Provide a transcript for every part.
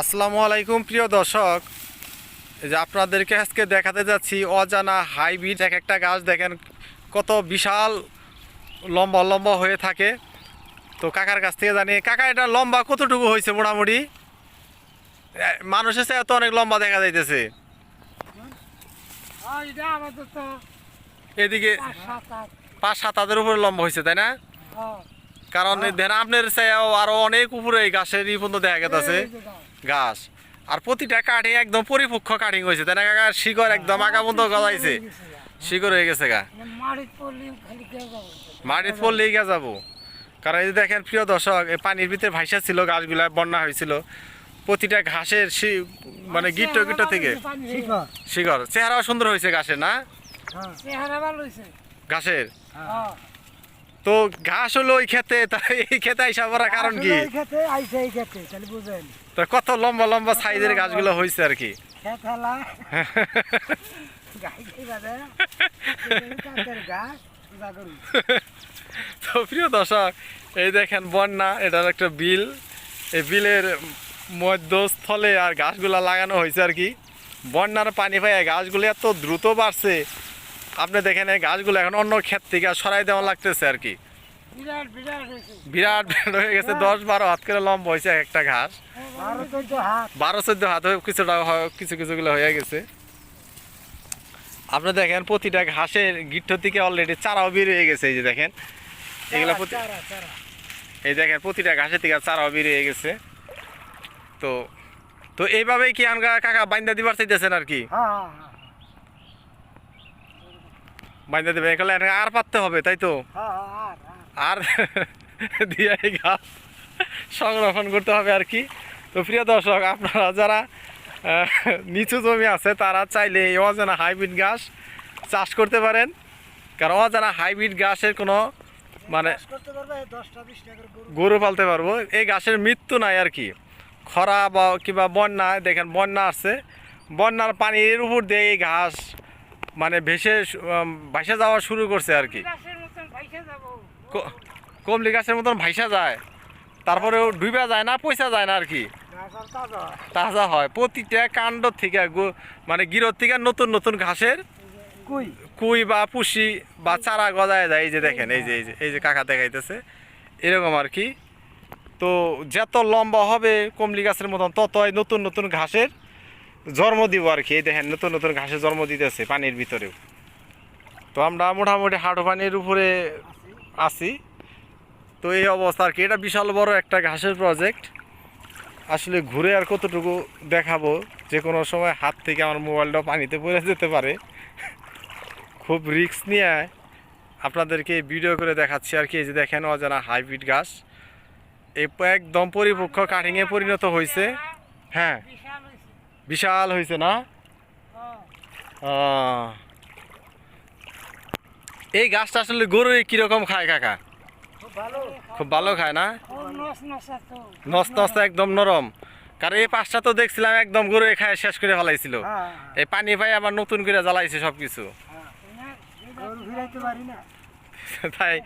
আসসালামু আলাইকুম প্রিয় দর্শক। এই যে আপনাদেরকে আজকে দেখাতে যাচ্ছি অজানা হাইব্রিড এক একটা গাছ। দেখেন কত বিশাল লম্বা লম্বা হয়ে থাকে। তো কাকার কাছ থেকে জানি কাকা এটা লম্বা কতটুকু হয়েছে মোটামুটি? মানুষের চেয়ে তো অনেক লম্বা দেখা যাইতেছে। এদিকে পাঁচ সাত আট। পাঁচ সাত হাতের উপরে লম্বা হয়েছে তাই না? হ্যাঁ। কারণ দেখেন আপনার চেয়েও আরও অনেক উপরে এই গাছের ই পর্যন্ত দেখা গেছে গাছ। আর প্রতিটা কাটিং একদম পরিপক্ষ কাটিং হয়েছে। তাই না কাকা শিকড় একদম আগা পর্যন্ত গজাইছে। হয়ে শিকড় হয়ে গেছে গা। মানে মাটির পড়লে খালি কেউ যাবে। মাটির পড়লেই গা যাব। কারণ এই যে দেখেন প্রিয় দর্শক এই পানির ভিতরে ভাইসা ছিল গাছগুলা বন্যা হয়েছিল। প্রতিটা ঘাসের শি- মানে গিট্ট গিট্ট থেকে। শিখর। শিকড়। চেহারাও সুন্দর হয়েছে গাছের না? হ্যাঁ। চেহারা ভালো হয়েছে। ঘাসের হ্যাঁ। তো ঘাস হলো ওই খেতে তাই এই খেতে আইসা পড়ার কারণ কি? এই খেতে আইসে এই খেতে তাহলে বুঝেন। তো কত লম্বা লম্বা সাইজের গাছগুলো হয়েছে আর কি? খেত হেলা। গাই খাই বাদে? কাকের গাছ পূজা করি। তো প্রিয় দর্শক এই দেখেন বন্যা এটার একটা বিল। এই বিলের মধ্যস্থলে আর গাছগুলা লাগানো হয়েছে আর কি। বন্যার পানি পায় গাছগুলো এত দ্রুত বাড়ছে আপনি দেখেন এই গাছগুলো এখন অন্য ক্ষেত থেকে সরাই দেওয়া লাগতেছে আর কি। বিরাট বিরাট হয়ে গেছে। দশ বারো হাত করে লম্বা হয়েছে একটা ঘাস। বারো চোদ্দ হাত। হয়ে কিছুটা হয়- কিছু কিছুগুলো হয়ে গেছে। আপনি দেখেন প্রতিটা ঘাসের গিট্ট থেকে অলরেডি চারাও বের হয়ে গেছে এই যে দেখেন। এগুলো এই দেখেন প্রতিটা ঘাসের থেকে চারাও বেরিয়ে গেছে। তো তো এইভাবেই কি আমরা কাকা বাইন্দা দিবার চাইতেছেন আর কি? হ্যাঁ হ্যাঁ হ্যাঁ। বাইন্দা দেবে এগুলো আর পাততে হবে তাই তো? হ্যাঁ আর দিয়ে ঘাস সংরক্ষণ করতে হবে আর কি। তো প্রিয় দর্শক আপনারা যারা নিচু জমি আছে তারা চাইলে এই অজানা হাইব্রিড ঘাস চাষ করতে পারেন। কারণ অজানা হাইব্রিড ঘাসের কোনো মানে গরু। পালতে পারব। এই গাছের মৃত্যু নাই আর কি। খরা বা কিংবা বন্যা দেখেন বন্যা আসছে। বন্যার পানির উপর দিয়ে এই ঘাস মানে ভেসে ভাইসা যাওয়া শুরু করছে আর কি। কমলি গাছের মতন ভাইসা যায়। তারপরেও ডুবা যায় না পয়সা যায় না আর কি। তাজা। হয়। প্রতিটা কাণ্ড থেকে মানে গিরত থেকে নতুন নতুন ঘাসের কুই। কুই বা পুষি বা চারা গজায় যায়। এই যে দেখেন এই যে এই যে এই যে কাকা দেখাইতেছে। এরকম আর কি। তো যত লম্বা হবে কমলি গাছের মতন ততই নতুন নতুন ঘাসের জন্ম দিব আর কি। এই দেখেন, নতুন নতুন ঘাসে জন্ম দিতেছে পানির ভিতরেও। তো আমরা মোটামুটি হাঁটু পানির উপরে আছি। তো এই অবস্থা আর কি। এটা বিশাল বড় একটা ঘাসের প্রজেক্ট আসলে ঘুরে আর কতটুকু দেখাবো? যে কোনো সময় হাত থেকে আমার মোবাইলটা পানিতে পড়ে যেতে পারে। খুব রিস্ক নিয়ে আপনাদেরকে ভিডিও করে দেখাচ্ছি আর কি। এই যে দেখেন, অজানা হাইব্রিড ঘাস। একদম পরিপক্ষ কাটিংয়ে পরিণত হয়েছে। হ্যাঁ। বিশাল হয়েছে না? হ্যাঁ। এই গাছটা আসলে গরু কীরকম খায় কাকা? খুব ভালো। খায় না? নস নষ্ট একদম নরম। কারণ এই পাঁচটা তো দেখছিলাম একদম গরু খায় শেষ করে ফেলাইছিল। হ্যাঁ এই পানি পাই আবার নতুন করে জ্বালাইছে সব কিছু হ্যাঁ তাই?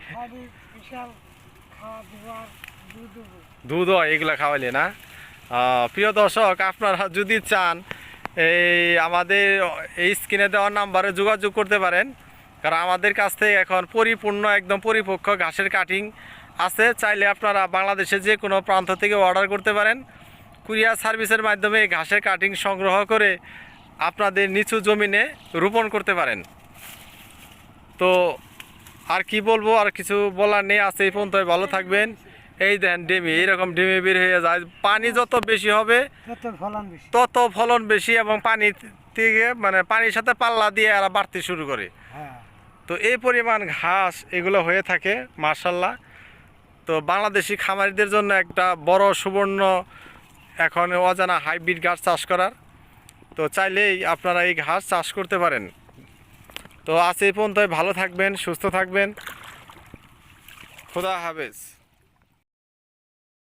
দুধ হয় এগুলো খাওয়াইলে না? প্রিয় দর্শক, আপনারা যদি চান, এই আমাদের এই স্ক্রিনে দেওয়ার নাম্বারে যোগাযোগ করতে পারেন। কারণ আমাদের কাছ থেকে এখন পরিপূর্ণ, একদম পরিপক্ক ঘাসের কাটিং আছে। চাইলে আপনারা বাংলাদেশে যে কোনো প্রান্ত থেকে অর্ডার করতে পারেন। কুরিয়ার সার্ভিসের মাধ্যমে ঘাসের কাটিং সংগ্রহ করে আপনাদের নিচু জমিনে রোপণ করতে পারেন। তো আর কি বলব, আর কিছু বলার নেই। আছে এই পর্যন্ত ভালো থাকবেন। এই দেন ডেমি এইরকম ডেমি বের হয়ে যায়। পানি যত বেশি হবে কত ফলন বেশি। তত ফলন বেশি এবং পানি থেকে মানে পানির সাথে পাল্লা দিয়ে এরা বাড়তে শুরু করে। হ্যাঁ। তো এই পরিমাণ ঘাস এগুলো হয়ে থাকে মার্শাল্লাহ তো বাংলাদেশি খামারিদের জন্য একটা বড় সুবর্ণ এখন অজানা হাইব্রিড ঘাস চাষ করার। তো চাইলেই আপনারা এই ঘাস চাষ করতে পারেন। তো আজ এই পর্যন্ত ভালো থাকবেন সুস্থ থাকবেন। খোদা হাফেজ।